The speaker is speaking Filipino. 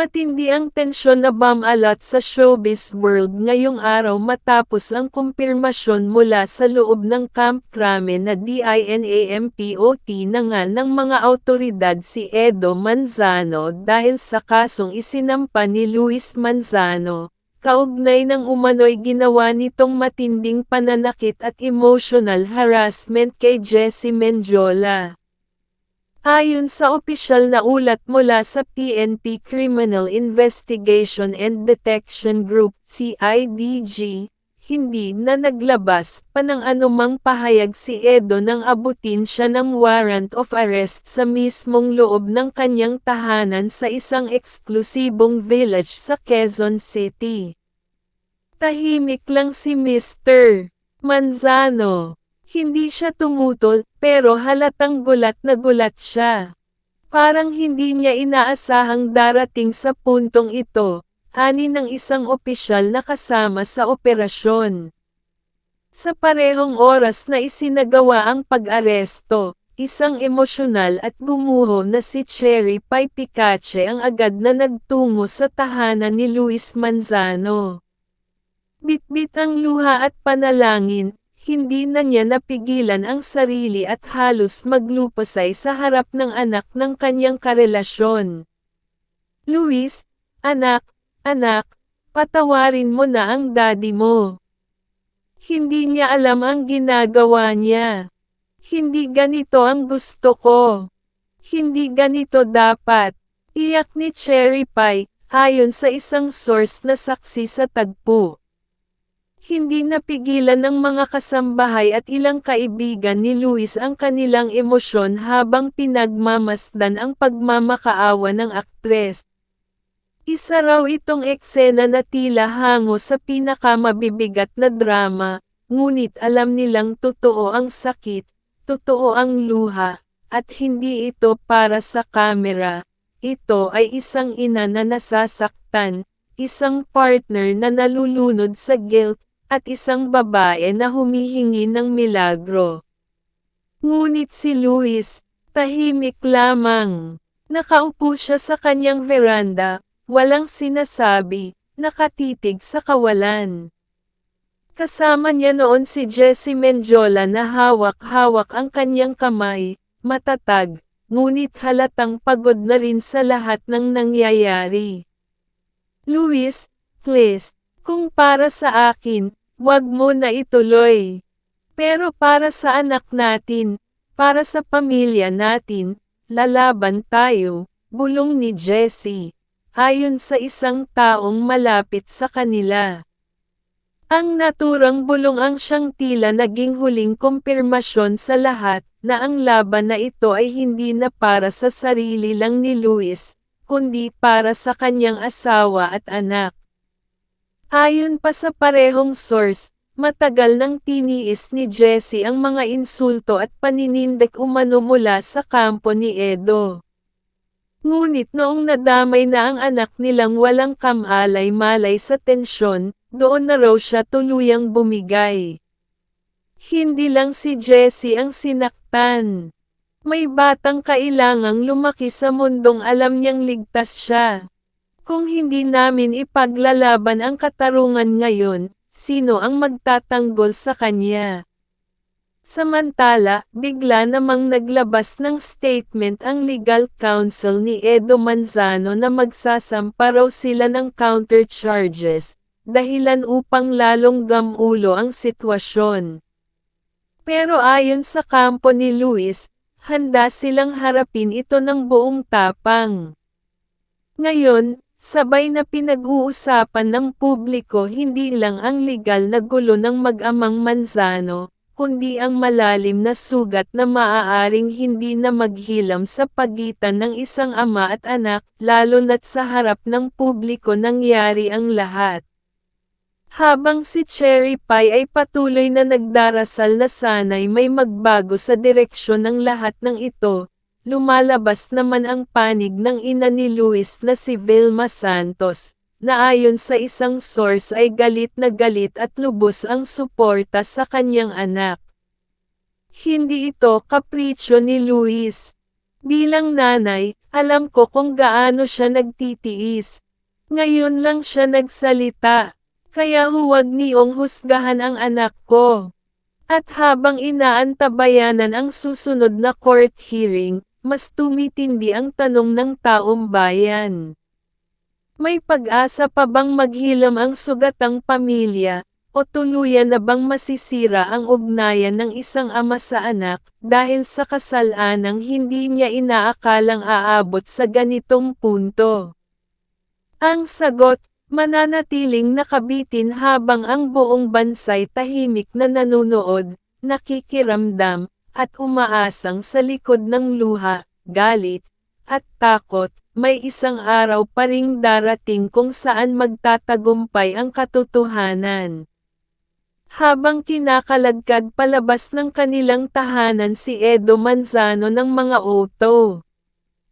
Matindi ang tensyon na bumalat sa showbiz world ngayong araw matapos ang kumpirmasyon mula sa loob ng Camp Crame na DINAMPOT na nga ng mga autoridad si Edo Manzano dahil sa kasong isinampa ni Luis Manzano, kaugnay ng umano'y ginawa nitong matinding pananakit at emotional harassment kay Jessie Mendiola. Ayon sa opisyal na ulat mula sa PNP Criminal Investigation and Detection Group CIDG, hindi na naglabas pa ng anumang pahayag si Edo nang abutin siya ng warrant of arrest sa mismong loob ng kanyang tahanan sa isang eksklusibong village sa Quezon City. Tahimik lang si Mr. Manzano. Hindi siya tumutol, pero halatang gulat na gulat siya. Parang hindi niya inaasahang darating sa puntong ito, ani ng isang opisyal na kasama sa operasyon. Sa parehong oras na isinagawa ang pag-aresto, isang emosyonal at gumuho na si Cherry Pie Picache ang agad na nagtungo sa tahanan ni Luis Manzano. Bitbit ang luha at panalangin, hindi na niya napigilan ang sarili at halos maglupasay sa harap ng anak ng kanyang karelasyon. Luis, anak, anak, patawarin mo na ang daddy mo. Hindi niya alam ang ginagawa niya. Hindi ganito ang gusto ko. Hindi ganito dapat. Iyak ni Cherry Pie, ayon sa isang source na saksi sa tagpo. Hindi napigilan ng mga kasambahay at ilang kaibigan ni Luis ang kanilang emosyon habang pinagmamasdan ang pagmamakaawa ng aktres. Isa raw itong eksena na tila hango sa pinakamabibigat na drama, ngunit alam nilang totoo ang sakit, totoo ang luha, at hindi ito para sa kamera. Ito ay isang ina na nasasaktan, isang partner na nalulunod sa guilt, at isang babae na humihingi ng milagro. Ngunit si Luis, tahimik lamang. Nakaupo siya sa kanyang veranda, walang sinasabi, nakatitig sa kawalan. Kasama niya noon si Jessie Mendiola na hawak-hawak ang kanyang kamay, matatag, ngunit halatang pagod na rin sa lahat ng nangyayari. Luis, please, kung para sa akin, Huwag mo na ituloy. Pero para sa anak natin, para sa pamilya natin, lalaban tayo, bulong ni Jessie, ayon sa isang taong malapit sa kanila. Ang naturang bulong ang siyang tila naging huling kumpirmasyon sa lahat, na ang laban na ito ay hindi na para sa sarili lang ni Luis, kundi para sa kanyang asawa at anak. Ayon pa sa parehong source, matagal nang tiniis ni Jesse ang mga insulto at paninindik umano mula sa kampo ni Edo. Ngunit noong nadamay na ang anak nilang walang kamalay-malay sa tensyon, doon na raw siya tuluyang bumigay. Hindi lang si Jesse ang sinaktan. May batang kailangang lumaki sa mundong alam niyang ligtas siya. Kung hindi namin ipaglalaban ang katarungan ngayon, sino ang magtatanggol sa kanya? Samantala, bigla namang naglabas ng statement ang legal counsel ni Edo Manzano na magsasampa raw sila ng counter charges, dahilan upang lalong gamulo ang sitwasyon. Pero ayon sa kampo ni Luis, handa silang harapin ito ng buong tapang. Ngayon, Sabay na pinag-uusapan ng publiko hindi lang ang legal na gulo ng mag-amang Manzano, kundi ang malalim na sugat na maaaring hindi na maghilam sa pagitan ng isang ama at anak, lalo na't sa harap ng publiko nangyari ang lahat. Habang si Cherry Pie ay patuloy na nagdarasal na sana'y may magbago sa direksyon ng lahat ng ito, Lumalabas naman ang panig ng ina ni Luis na si Vilma Santos, na ayon sa isang source ay galit na galit at lubos ang suporta sa kanyang anak. Hindi ito kapritsyo ni Luis. Bilang nanay, Alam ko kung gaano siya nagtitiis. Ngayon lang siya nagsalita. Kaya huwag niyong husgahan ang anak ko. At habang inaantabayanan ang susunod na court hearing, mas tumitindi ang tanong ng taong bayan. May pag-asa pa bang maghilam ang sugatang pamilya, o tuluyan na bang masisira ang ugnayan ng isang ama sa anak, dahil sa kasalanang hindi niya inaakalang aabot sa ganitong punto? Ang sagot, mananatiling nakabitin habang ang buong bansay tahimik na nanunood, nakikiramdam, at umaasang sa likod ng luha, galit, at takot, may isang araw pa ring darating kung saan magtatagumpay ang katotohanan. Habang kinakaladkad palabas ng kanilang tahanan si Edo Manzano ng mga oto.